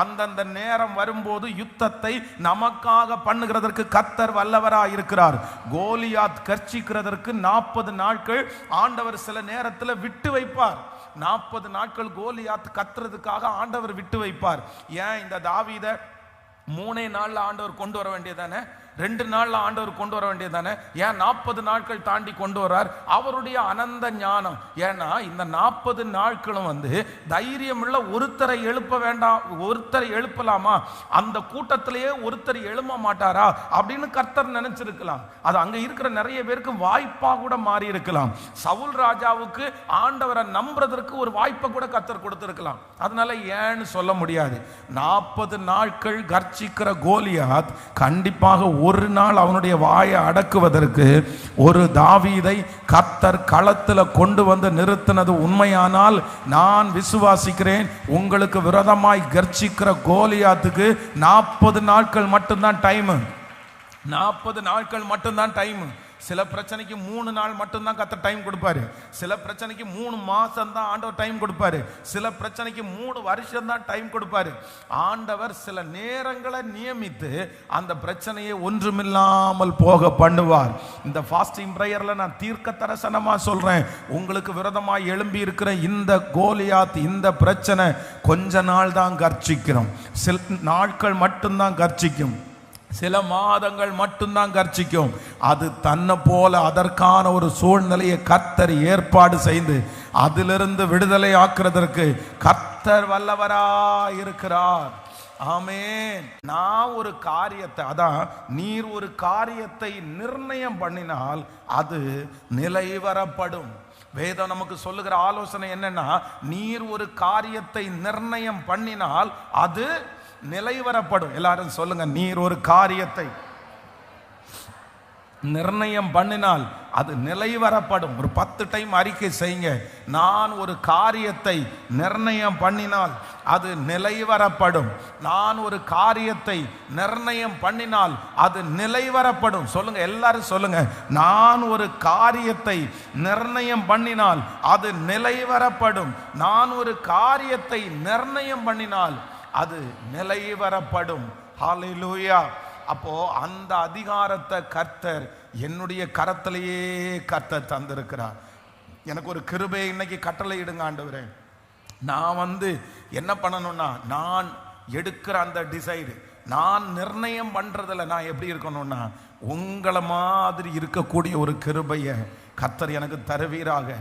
அந்தந்த நேரம் வரும்போது யுத்தத்தை நமக்காக பண்ணுகிறதற்கு கத்தர் வல்லவராக இருக்கிறார் கோலியாத் கர்ச்சிக்கிறதற்கு நாற்பது நாட்கள் ஆண்டவர் சில நேரத்தில் விட்டு வைப்பார். நாற்பது நாட்கள் கோலியாத் கத்துறதுக்காக ஆண்டவர் விட்டு வைப்பார். ஏன் இந்த தாவீத மூணே நாளில் ஆண்டவர் கொண்டு வர வேண்டியதானே ரெண்டு நாள்ல ஆண்டவர் கொண்டு வர வேண்டியதானே ஏன் நாற்பது நாட்கள் தாண்டி கொண்டு வர்றார்? அவருடைய அனந்த ஞானம். ஏன்னா இந்த நாற்பது நாட்களும் வந்து தைரியமுள்ள ஒருத்தரை எழுப்ப வேண்டாம் ஒருத்தரை எழுப்பலாமா? அந்த கூட்டத்திலேயே ஒருத்தர் எழும்ப மாட்டாரா? அப்படின்னு கர்த்தர் நினைச்சிருக்கலாம். அது அங்க இருக்கிற நிறைய பேருக்கு வாய்ப்பா கூட மாறி இருக்கலாம். சவுல் ராஜாவுக்கு ஆண்டவரை நம்புறதற்கு ஒரு வாய்ப்பை கூட கர்த்தர் கொடுத்துருக்கலாம். அதனால ஏன்னு சொல்ல முடியாது. நாற்பது நாட்கள் கர்ச்சிக்கிற கோலியாத் கண்டிப்பாக ஒரு நாள் அவனுடைய வாயை அடக்குவதற்கு ஒரு தாவீதை கத்தர் களத்தில் கொண்டு வந்து நிறுத்தினது உண்மையானால் நான் விசுவாசிக்கிறேன். உங்களுக்கு விரதமாய் கர்ச்சிக்கிற கோலியாத்துக்கு நாற்பது நாட்கள் மட்டும்தான் டைமு நாற்பது நாட்கள் மட்டும்தான் டைம் சில பிரச்சனைக்கு மூணு நாள் மட்டும்தான் கத்த டைம் கொடுப்பாரு. சில பிரச்சனைக்கு மூணு மாசம் தான் ஆண்டவர் டைம் கொடுப்பாரு. சில பிரச்சனைக்கு மூணு வருஷம் தான் டைம் கொடுப்பாரு. ஆண்டவர் சில நேரங்களை நியமித்து அந்த பிரச்சனையை ஒன்றுமில்லாமல் போக பண்ணுவார். இந்த ஃபாஸ்டிங் ப்ரேயரில் நான் தீர்க்க தரசனமாக சொல்கிறேன் உங்களுக்கு விரதமாக எழும்பி இருக்கிற இந்த கோலியாத் இந்த பிரச்சனை கொஞ்ச நாள் தான் கர்ச்சிக்கிறோம் சில நாட்கள் மட்டும்தான் கர்ச்சிக்கும். சில மாதங்கள் மட்டும்தான் கர்ச்சிக்கும். அது தன்னை போல அதற்கான ஒரு சூழ்நிலையை கர்த்தர் ஏற்பாடு செய்து அதிலிருந்து விடுதலை ஆக்குறதற்கு கர்த்தர் வல்லவரா இருக்கிறார். ஆமே நான் ஒரு காரியத்தை அதான் நீர் ஒரு காரியத்தை நிர்ணயம் பண்ணினால் அது நிலைவரப்படும் வேதம் நமக்கு சொல்லுகிற ஆலோசனை என்னன்னா நீர் ஒரு காரியத்தை நிர்ணயம் பண்ணினால் அது நிலைவரப்படும். எல்லாரும் சொல்லுங்க நீர் ஒரு காரியத்தை நிர்ணயம் பண்ணினால் அது நிலைவரப்படும். ஒரு பத்து டைம் அறிக்கை செய்யுங்க. நான் ஒரு காரியத்தை நிர்ணயம் பண்ணினால் அது நிலைவரப்படும். நான் ஒரு காரியத்தை நிர்ணயம் பண்ணினால் அது நிலைவரப்படும். சொல்லுங்க எல்லாரும் சொல்லுங்க. நான் ஒரு காரியத்தை நிர்ணயம் பண்ணினால் அது நிலைவரப்படும். நான் ஒரு காரியத்தை நிர்ணயம் பண்ணினால் அது நிலைவரப்படும். ஹாலிலூயா அப்போ அந்த அதிகாரத்தை கர்த்தர் என்னுடைய கரத்திலேயே கர்த்தர் தந்திருக்கிறார். எனக்கு ஒரு கிருபை இன்னைக்கு கட்டளை இடுங்க ஆண்டவரே. நான் வந்து என்ன பண்ணணும்னா நான் எடுக்கிற அந்த டிசைடு நான் நிர்ணயம் பண்ணுறதில் நான் எப்படி இருக்கணும்னா உங்களை மாதிரி இருக்கக்கூடிய ஒரு கிருபையை கர்த்தர் எனக்கு தருவீராக.